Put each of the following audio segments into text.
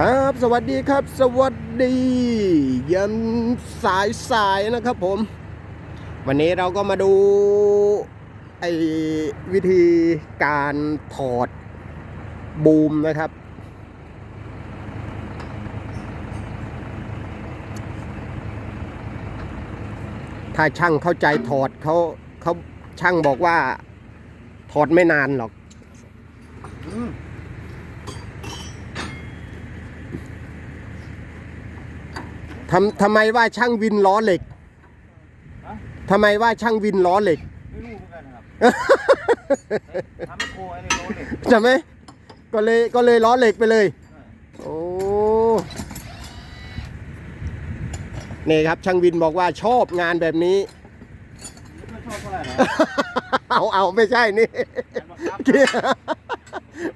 ครับสวัสดีครับ สวัสดียันสายสายๆนะครับผม วันนี้เราก็มาดูไอวิธีการถอดบูมนะครับ ถ้าช่างเข้าใจถอดเขาเขาช่างบอกว่าถอดไม่นานหรอก ทำทำไมว่าช่างวินล้อเหล็กฮะทำไมว่าช่างวินล้อเหล็ก ไม่รู้เหมือนกันครับทำให้โคไอ้นี่โลเลยใช่ไหมก็เลยก็เลยล้อเหล็กไปเลย โอ้นี่ครับช่างวินบอกว่าชอบงานแบบนี้ ไม่ชอบเท่าไหร่หรอเอาเอาไม่ใช่นี่ การบังคับ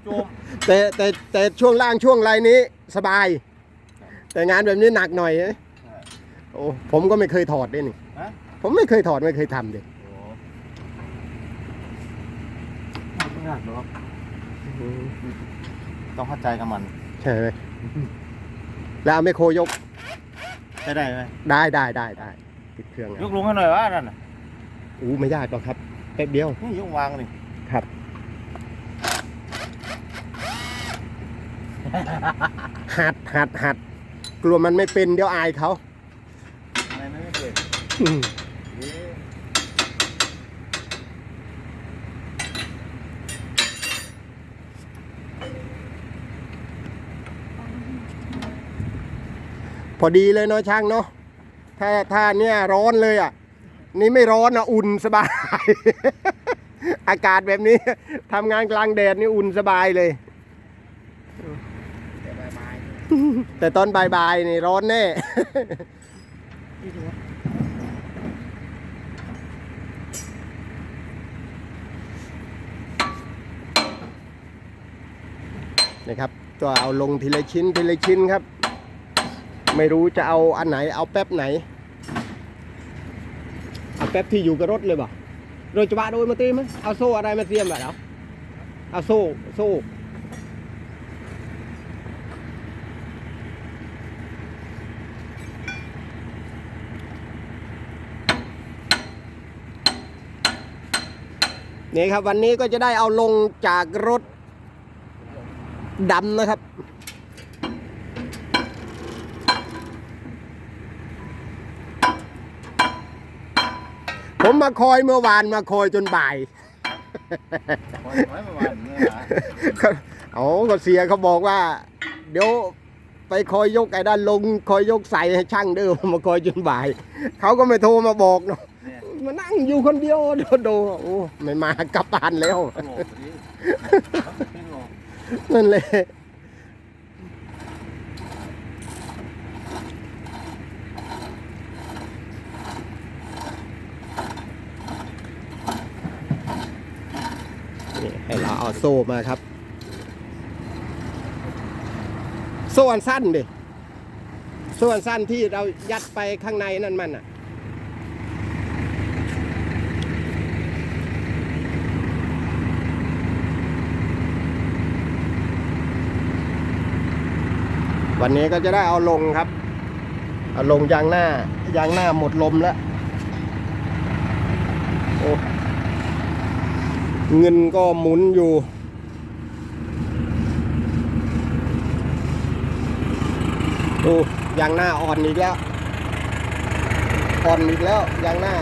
โจม แต่แต่แต่ช่วงล่างช่วงไรนี้สบาย แต่งานแบบนี้หนักหน่อยนะโอ้ผมก็ไม่เคยถอดด้วยนี่ฮะ ผมไม่เคยถอดไม่เคยทำดิโอ้ไม่ยากหรอกต้องเข้าใจกับมันใช่ไหมแล้วเอาไมโครยกใช้ได้ไหมได้ได้ได้ได้ติดเครื่องยแล้วกลงให้หน่อยว่านั่นน่ะอู้ไม่ยากหรอกครับแป๊บเดียว นี่ยกวางนี่ครับ หัดหัดหัด กลัวมันไม่เป็นเดี๋ยวอายเขาอะไรไม่ไม่เปิดอืมเอ๊ะพอดีเลยเนาะช่างเนาะถ้าถ้าเนี่ยร้อนเลยอะ นี่ไม่ร้อนอะอุ่นสบาย อากาศแบบนี้ทำงานกลางแดดนี่อุ่นสบายเลย แต่ตอนบ่ายๆนี่ร้อนแน่ นะครับก็เอาลงทีละชิ้นทีละชิ้นครับ ไม่รู้จะเอาอันไหนเอาแป๊บไหน เอาแป๊บที่อยู่กับรถเลยบ่โดยจะว่าโดยมาตีมั้ยเอาโซ่อะไรมาเตรียมแบบเอเอาโซ่โซ่ นี่ครับวันนี้ก็จะได้เอาลงจากรถดำนะครับ ผมมาคอยเมื่อวานมาคอยจนบ่ายปล่อยไว้ประมาณนี้นะเอาก็เสียเขาบอกว่า เดี๋ยวไปคอยยกไอ้ด้านลง คอยยกใส่ให้ช่างเด้อมาคอยจนบ่าย เขาก็ไม่โทรมาบอกเนาะเนี่ย มานั่งอยู่คนเดียวโดโดโอ้ไม่มากลับบ้านแล้วนั่นเลยนี่ให้เราเอาโซ่มาครับ โซ่อันสั้นดิ โซ่อันสั้นที่เรายัดไปข้างในนั่นมันอะ วันนี้ก็จะได้เอาลงครับ เอาลงยางหน้ายางหน้าหมดลมแล้วโอ้เงินก็หมุนอยู่ ดูยางหน้าอ่อนอีกแล้ว อ่อนอีกแล้วยางหน้า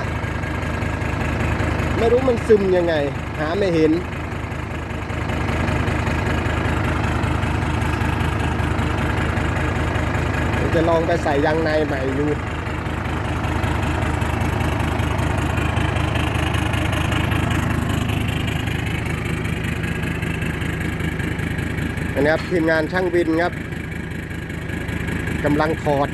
ไม่รู้มันซึมยังไง หาไม่เห็น เดี๋ยว จะลองไปใส่ยางในใหม่ดูอันนี้ครับทีมงานช่างบินครับกำลังถอด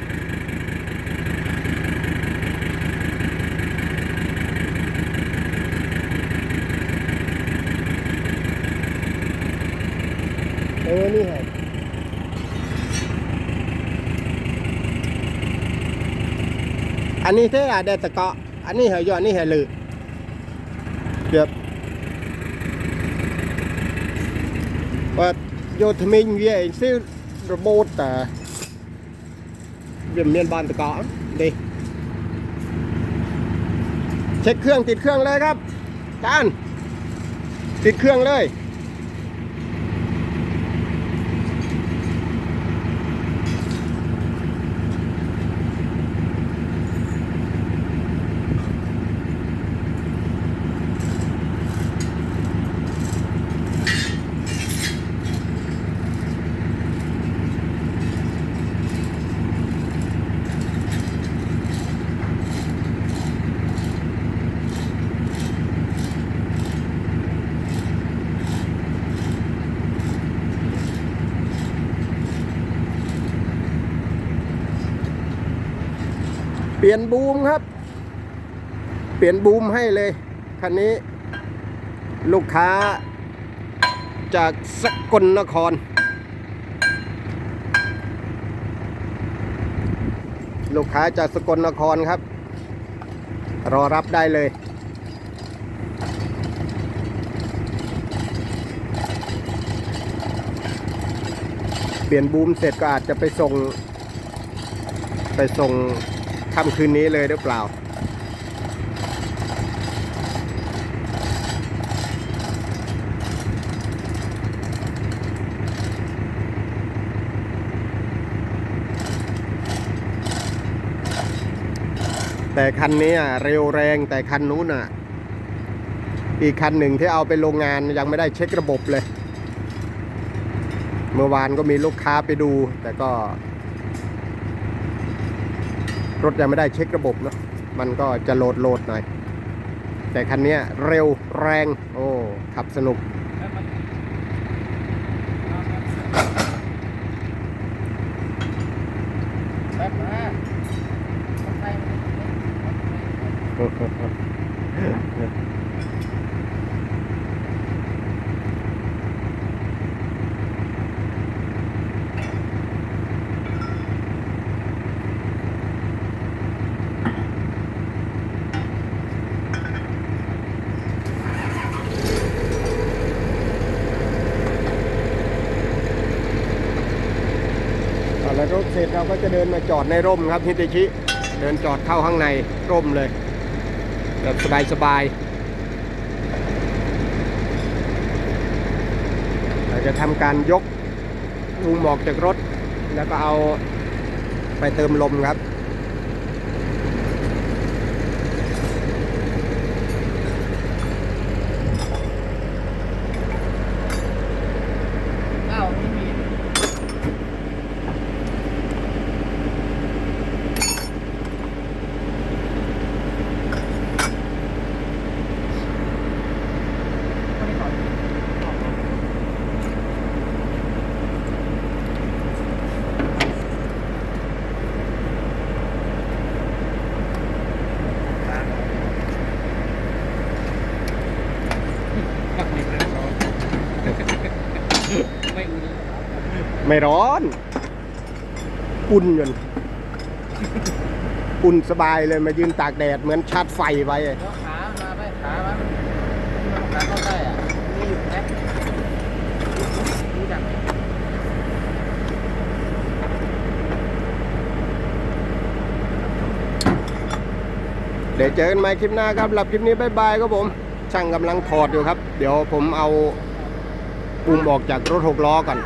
เออนี่ไง อันนี้เท่อะเดตะเกาะ อันนี้เหยอดนี่เหลือเดี๋ยวว่าโยธมิงเวียซื้อระโบดแต่เวียนเมียนบานตะกอนดีเช็คเครื่องติดเครื่องเลยครับจานติดเครื่องเลย ปลี่ยนบูมครับ เปลี่ยนบูมให้เลยคันนี้ ลูกค้า จากสกลนคร ลูกค้าจากสกลนครครับ รอรับได้เลยเปลี่ยนบูมเสร็จก็อาจจะไปส่ง ไปส่ง ค่ำคืนนี้เลยหรือเปล่า แต่คันนี้อะเร็วแรงแต่คันนู้นอะ อีกคันหนึ่งที่เอาไปโรงงานยังไม่ได้เช็คระบบเลย เมื่อวานก็มีลูกค้าไปดูแต่ก็ รถยังไม่ได้เช็คระบบเนะมันก็จะโหลดโหลดหน่อย แต่คันนี้เร็วแรง โอ้ขับสนุกแป๊ ปตอนแล้วรถเสร็จเราก็จะเดินมาจอดในร่มครับฮิตชิ เดินจอดเข้าข้างในร่มเลย แบบสบายสบายๆเราจะทำการยกลุงหมอกจากรถ แล้วก็เอาไปเติมลมครับ ไม่ร้อน อุ่นอยนอุ่นสบายเลยมายืนตากแดดเหมือนชาร์จไฟไว้เดี๋ยวขามาไปขามันมันขาเข้าได้อะมีอยู่นะรู้จักไหมเดี๋ยวเจอกันใหม่คลิปหน้าครับหลับคลิปนี้บายบายครับผม ช่างกำลังถอดอยู่ครับ เดี๋ยวผมเอาปุ่มออกจากรถหกล้อก่อน